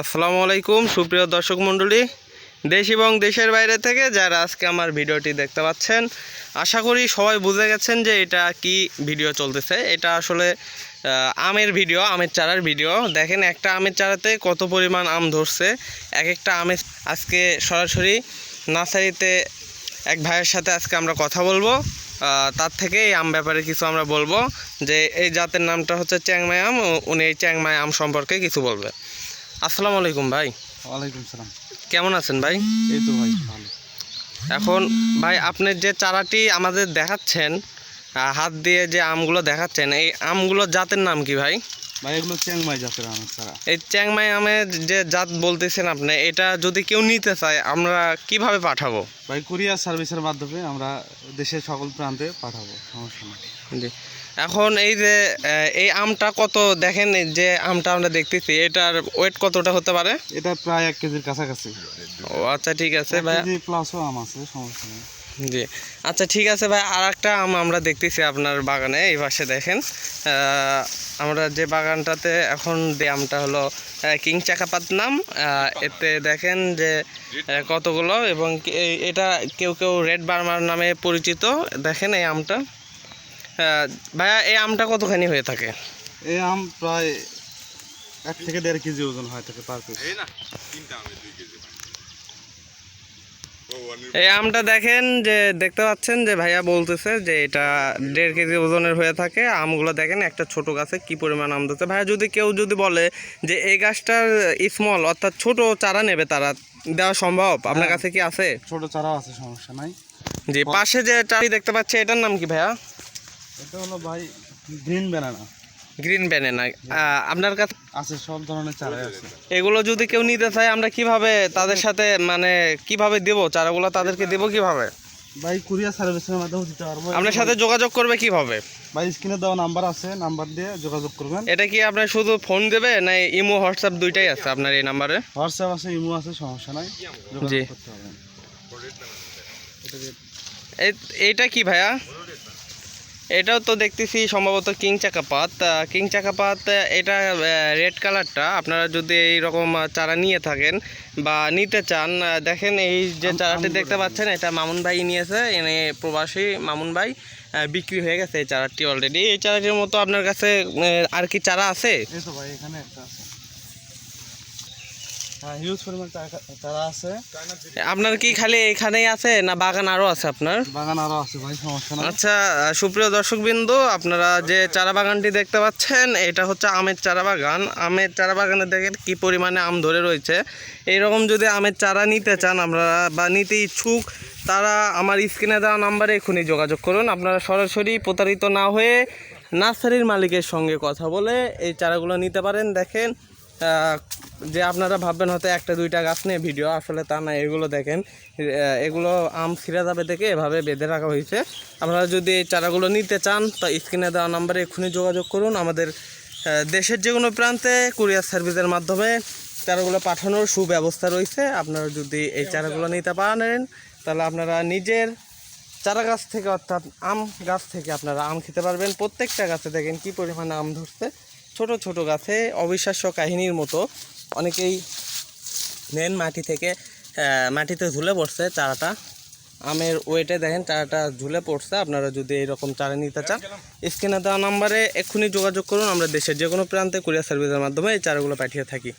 আসসালামু আলাইকুম, সুপ্রিয় দর্শক মণ্ডলী। দেশ এবং দেশের বাইরে থেকে যারা আজকে আমার ভিডিওটি দেখতে পাচ্ছেন, আশা করি সবাই বুঝে গেছেন যে এটা কি ভিডিও চলতেছে। এটা আসলে আমের ভিডিও, আমের চারার ভিডিও। দেখেন, একটা আমের চারাতে কত পরিমাণ আম ধরছে। এক একটা আমের আজকে সরাসরি নার্সারিতে এক ভাইয়ের সাথে আজকে আমরা কথা বলব। তার থেকে এই আম ব্যাপারে কিছু আমরা বলব যে এই জাতের নামটা হচ্ছে চ্যাংমাই আম ও- উনি এই চ্যাংমাই আম সম্পর্কে কিছু বলবে। আসসালামু আলাইকুম ভাই। ওয়ালাইকুম সালাম। কেমন আছেন ভাই? এই তো ভাই ভালো। এখন ভাই আপনি যে চারাটি আমাদের দেখাচ্ছেন হাত দিয়ে যে আমগুলো দেখাচ্ছেন এই আমগুলো জাতের নাম কি ভাই? ভাই এগুলো চ্যাংমাই জাতের আমের ছাড়া। এই চ্যাংমাই আমের যে জাত বলতেছেন আপনি এটা যদি কেউ নিতে চায় আমরা কীভাবে পাঠাবো? ভাই কুরিয়ার সার্ভিসের মাধ্যমে আমরা দেশের সকল প্রান্তে পাঠাবো সমস্যা নেই। জি। এখন এই যে এই আমটা কত দেখেন যে আমটা আমরা দেখতেছি এটার ওয়েট কতটা হতে পারে? এটা প্রায় এক কেজির কাছাকাছি। ও আচ্ছা ঠিক আছে ভাই। প্লাসও আম আছে সমস্যা নেই। জি। আচ্ছা ঠিক আছে ভাই আর একটা আম আমরা দেখতেছি আপনার বাগানে এই পাশে দেখেন। আমরা যে বাগানটাতে এখন যে আমটা হলো কিং চাকাপাত নাম এতে দেখেন যে কতগুলো এবং এটা কেউ কেউ রেড বার্মার নামে পরিচিত দেখেন এই আমটা। ভাইয়া এই আমটা কতখানি হয়ে থাকে? এই আম প্রায় এক থেকে দেড় কেজি ওজন হয় থাকে পার পিস এই আমটা দেখেন যে দেখতে পাচ্ছেন যে ভাইয়া বলতেছে যে এটা দেড় কেজি ওজনের হয়ে থাকে। আমগুলো দেখেন একটা ছোট গাছে কি পরিমাণ আম দিচ্ছে ভাইয়া যদি কেউ যদি বলে যে এই গাছটার স্মল অর্থাৎ ছোট চারা নেবে তারা দেওয়া সম্ভব? আপনার হ্যাঁ। কাছে কি আছে? ছোট চারা আছে সমস্যা নাই। জি পাশে যে চারি দেখতে পাচ্ছি এটার নাম কি ভাইয়া? এটা হলো ভাই গ্রিন ব্যানানা গ্রিন ব্যানেনা আপনার কাছে আছে সব ধরনের চারাই আছে। এগুলো যদি কেউ নিতে চায় আমরা কীভাবে তাদের সাথে মানে কীভাবে দেব? চারাগুলো তাদেরকে দেবো কীভাবে? ভাই কুরিয়ার সার্ভিসের মাধ্যমে দিতে পারব। আপনার সাথে যোগাযোগ করবে কীভাবে? ভাই স্ক্রিনে দেওয়া নাম্বার আছে নাম্বার দিয়ে যোগাযোগ করবেন। এটা কি আপনার শুধু ফোন দেবে না ইমো হোয়াটসঅ্যাপ দুইটাই আছে আপনার এই নাম্বারে হোয়াটসঅ্যাপ আছে ইমো আছে সমস্যা নাই। জি। এইটা কি ভাইয়া? এটাও তো দেখতেছি সম্ভবত কিং চাকাপাত। কিং চাকাপাত এটা রেড কালারটা আপনারা যদি এই রকম চারা নিয়ে থাকেন বা নিতে চান দেখেন এই যে চারাটি দেখতে পাচ্ছেন এটা মামুন ভাই নিয়েছে। এনে প্রবাসী মামুন ভাই বিক্রি হয়ে গেছে এই চারাটি অলরেডি এই চারাটির মতো আপনার কাছে আর কি চারা আছে? ভাই এখানে একটা আছে। হিউজ পরিমাণ চারা- চারা আছে। আপনার কি খালি এখানেই আছে না বাগান আরও আছে আপনার? বাগান আরও আছে ভাই সমস্যা আচ্ছা সুপ্রিয় দর্শকবৃন্দ আপনারা যে চারা বাগানটি দেখতে পাচ্ছেন এটা হচ্ছে আমের চারা বাগান। আমের চারা বাগানে দেখেন কি পরিমাণে আম ধরে রয়েছে। এইরকম যদি আমের চারা নিতে চান আমরা বা নিতে ইচ্ছুক তারা আমার স্ক্রিনে দেওয়া নাম্বারে এখনই যোগাযোগ করুন। আপনারা সরাসরি প্রতারিত না হয়ে নার্সারির মালিকের সঙ্গে কথা বলে এই চারাগুলো নিতে পারেন। দেখেন যে আপনারা ভাববেন হয়তো একটা, দুইটা গাছ নিয়ে ভিডিও, আসলে তা না, এগুলো দেখেন। এগুলো আম ছিঁড়ে যাবে থেকে এভাবে বেঁধে রাখা হয়েছে। আপনারা যদি এই চারাগুলো নিতে চান, তো স্ক্রিনে দেওয়া নাম্বারে এক্ষুনি যোগাযোগ করুন। আমাদের দেশের যে কোনো প্রান্তে কুরিয়ার সার্ভিসের মাধ্যমে চারাগুলো পাঠানোর সুব্যবস্থা রয়েছে। আপনারা যদি এই চারাগুলো নিতে পারেন, তাহলে আপনারা নিজের চারা গাছ থেকে অর্থাৎ আম গাছ থেকে আপনারা আম খেতে পারবেন। প্রত্যেকটা গাছে দেখেন কি পরিমাণে আম ধরছে। ছোট ছোট গাছে অবিশ্বাস্য কাহিনীর মতো অনেকেই নেন মাটি থেকে মাটিতে ঝুলে পড়ছে চারাটা। আমের ওয়েটে দেখেন চারাটা ঝুলে পড়ছে। আপনারা যদি এইরকম চারা নিতে চান, স্ক্রিনে দেওয়া নাম্বারে এক্ষুনি যোগাযোগ করুন। আমরা দেশের যে কোনো প্রান্তে কুরিয়ার সার্ভিসের মাধ্যমে এই চারাগুলো পাঠিয়ে থাকি।